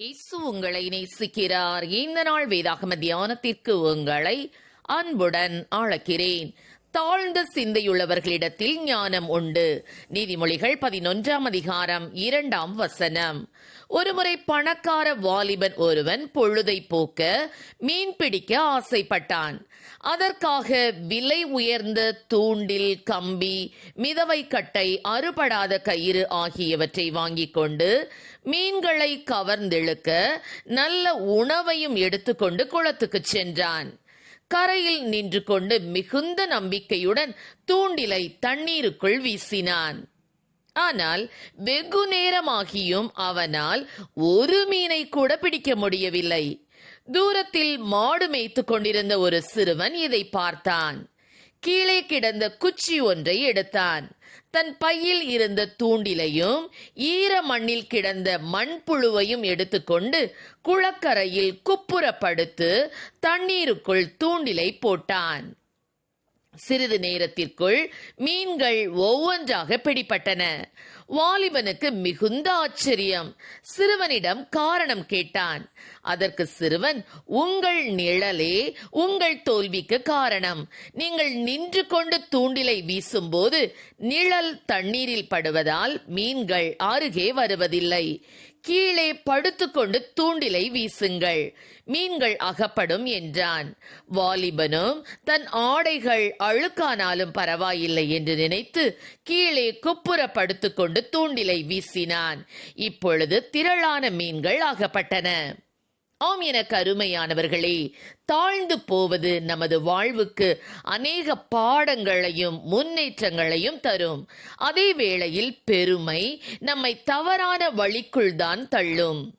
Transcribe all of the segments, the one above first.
இயேசு உங்களை நேசிக்கிறார். இந்த நாள் வேதாகம தியானத்திற்கு உங்களை அன்புடன் அழைக்கிறேன். தாழ்ந்த சிந்தையுள்ளவர்களிடத்தில் ஞானம் உண்டு. நீதிமொழிகள் பதினொன்றாம் அதிகாரம் இரண்டாம் வசனம். ஒருமுறை பணக்கார வாலிபன் ஒருவன் பொழுதை போக்க மீன் பிடிக்க ஆசைப்பட்டான். அதற்காக விலை உயர்ந்த தூண்டில் கம்பி மிதவை கட்டை அறுபடாத கயிறு ஆகியவற்றை வாங்கிக் கொண்டு மீன்களை கவர்ந்தெழுக்க நல்ல உணவையும் எடுத்துக்கொண்டு குளத்துக்கு சென்றான். கரையில் நின்று கொண்டு மிகுந்த நம்பிக்கையுடன் தூண்டிலை தண்ணீருக்குள் வீசினான். ஆனால் வெகு நேரமாகியும் அவனால் ஒரு மீனை கூட பிடிக்க முடியவில்லை. தூரத்தில் மாடு மேய்த்து கொண்டிருந்த ஒரு சிறுவன் இதை பார்த்தான். கீழே கிடந்த குச்சி ஒன்றை எடுத்தான். தன் பையில் இருந்த தூண்டிலையும் ஈர மண்ணில் கிடந்த மண்புழுவையும் எடுத்துக்கொண்டு குளக்கரையில் குப்புறப்படுத்து தண்ணீருக்குள் தூண்டிலை போட்டான். சிறிது நேரத்திற்குள் மீன்கள் ஒவ்வொன்றாக பிடிபட்டன வாலிபனுக்கு மிகுந்த ஆச்சரியம். சிறுவனிடம் காரணம் கேட்டான். அதற்கு சிறுவன் உங்கள் நிழலே உங்கள் தோல்விக்கு காரணம். நீங்கள் நின்று கொண்டு தூண்டிலை வீசும்போது நிழல் தண்ணீரில் படுவதால் மீன்கள் அருகே வருவதில்லை. கீழே படுத்துக்கொண்டு தூண்டிலை வீசுங்கள். மீன்கள் அகப்படும் என்றான். வாலிபனும் தன் ஆடைகள் அழுக்கானாலும் பரவாயில்லை என்று நினைத்து கீழே குப்புற படுத்துக்கொண்டு தூண்டிலை வீசினான். இப்பொழுது திரளான மீன்கள் ஆகப்பட்டன. ஆம் என கருமையானவர்களே தாழ்ந்து போவது நமது வாழ்வுக்கு அநேக பாடங்களையும் முன்னேற்றங்களையும் தரும். அதே வேளையில் பெருமை நம்மை தவறான வழிக்குள் தான் தள்ளும்.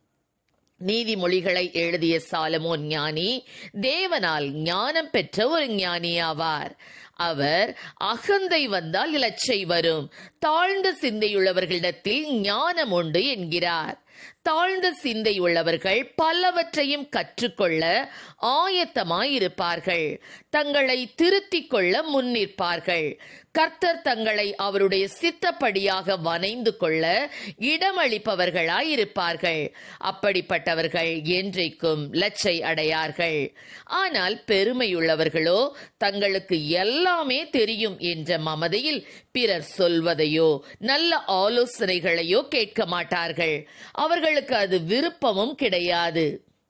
நீதிமொழிகளை எழுதிய சாலமோன் ஞானி தேவனால் ஞானம் பெற்ற ஒரு ஞானியாவார். அவர் அகந்தை வந்தால் இலச்சை வரும். தாழ்ந்த சிந்தையுள்ளவர்களிடத்தில் ஞானம் உண்டு என்கிறார். தாழ்ந்த சிந்தை உள்ளவர்கள் பலவற்றையும் கற்றுக்கொள்ள ஆயத்தமாயிருப்பார்கள். தங்களை திருத்திக் கொள்ள முன்னிற்பார்கள். கர்த்தர் தங்களை அவருடைய சித்தப்படியாக வனைந்து கொள்ள இடமளிப்பவர்களாயிருப்பார்கள். அப்படிப்பட்டவர்கள் என்றைக்கும் லச்சை அடையார்கள். ஆனால் பெருமையுள்ளவர்களோ தங்களுக்கு எல்லாமே தெரியும் என்ற மமதையில் பிறர் சொல்வதையோ நல்ல ஆலோசனைகளையோ கேட்க மாட்டார்கள். அவர்களுக்கு அது விருப்பமும் கிடையாது.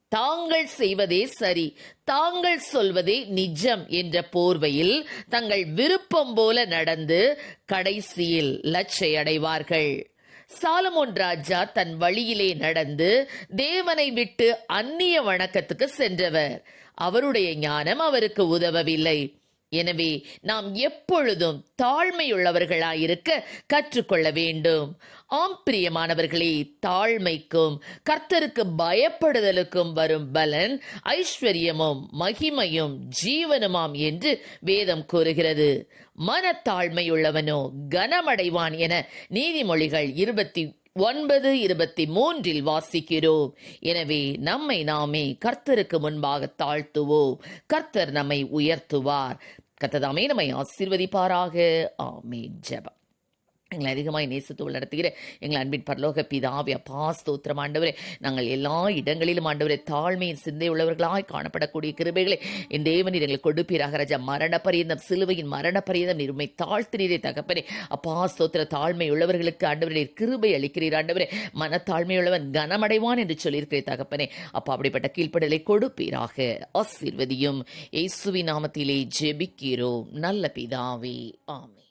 தாங்கள் செய்வதே சரி தாங்கள் சொல்வதே நிஜம் என்ற போர்வையில் தங்கள் விருப்பம் போல நடந்து கடைசியில் லட்சை அடைவார்கள். சாலமோன் ராஜா தன் வழியிலே நடந்து தேவனை விட்டு அந்நிய வணக்கத்துக்கு சென்றவர். அவருடைய ஞானம் அவருக்கு உதவவில்லை. எனவே நாம் எப்பொழுதும் தாழ்மையுள்ளவர்களாயிருக்க கற்றுக்கொள்ள வேண்டும். ஆம் பிரியமானவர்களே தாழ்மைக்கும் கர்த்தருக்கு பயப்படுதலுக்கும் வரும் பலன் ஐஸ்வர்யமும் மகிமையும் ஜீவனுமாம் என்று வேதம் கூறுகிறது. மனத்தாழ்மையுள்ளவனோ கனமடைவான் என நீதிமொழிகள் இருபத்தி ஒன்பது இருபத்தி மூன்றில் வாசிக்கிறோம். எனவே நம்மை நாமே கர்த்தருக்கு முன்பாக தாழ்த்துவோம். கர்த்தர் நம்மை உயர்த்துவார். கத்ததாமே நம்மை ஆசீர்வதிப்பாராக. ஆமே ஜபம். எங்களை அதிகமாக நேசித்து நடத்துகிற எங்கள் அன்பின் பரலோக பிதாவி பாஸ்தோத்திரம் ஆண்டவரே. நாங்கள் எல்லா இடங்களிலும் ஆண்டவரே தாழ்மையின் சிந்தை உள்ளவர்களாய் காணப்படக்கூடிய கிருபைகளை இந்த தேவனீர் எங்களுக்கு கொடுப்பீராக ராஜா. மரண பரியந்தம் சிலுவையின் மரண பரியந்தம் நிறுமை தாழ்த்தினீரே தகப்பனே. அப்பா ஸ்தோத்திர தாழ்மை உள்ளவர்களுக்கு ஆண்டவரே கிருபை அளிக்கிறீர் ஆண்டவரே. மனத்தாழ்மையுள்ளவன் கனமடைவான் என்று சொல்லியிருக்கிறேன் தகப்பனே. அப்பா அப்படிப்பட்ட கீழ்ப்படலை கொடுப்பீராக. ஆசீர்வதியும். இயேசுவி நாமத்திலே ஜெபிக்கிறோம். நல்ல பிதாவே. ஆமே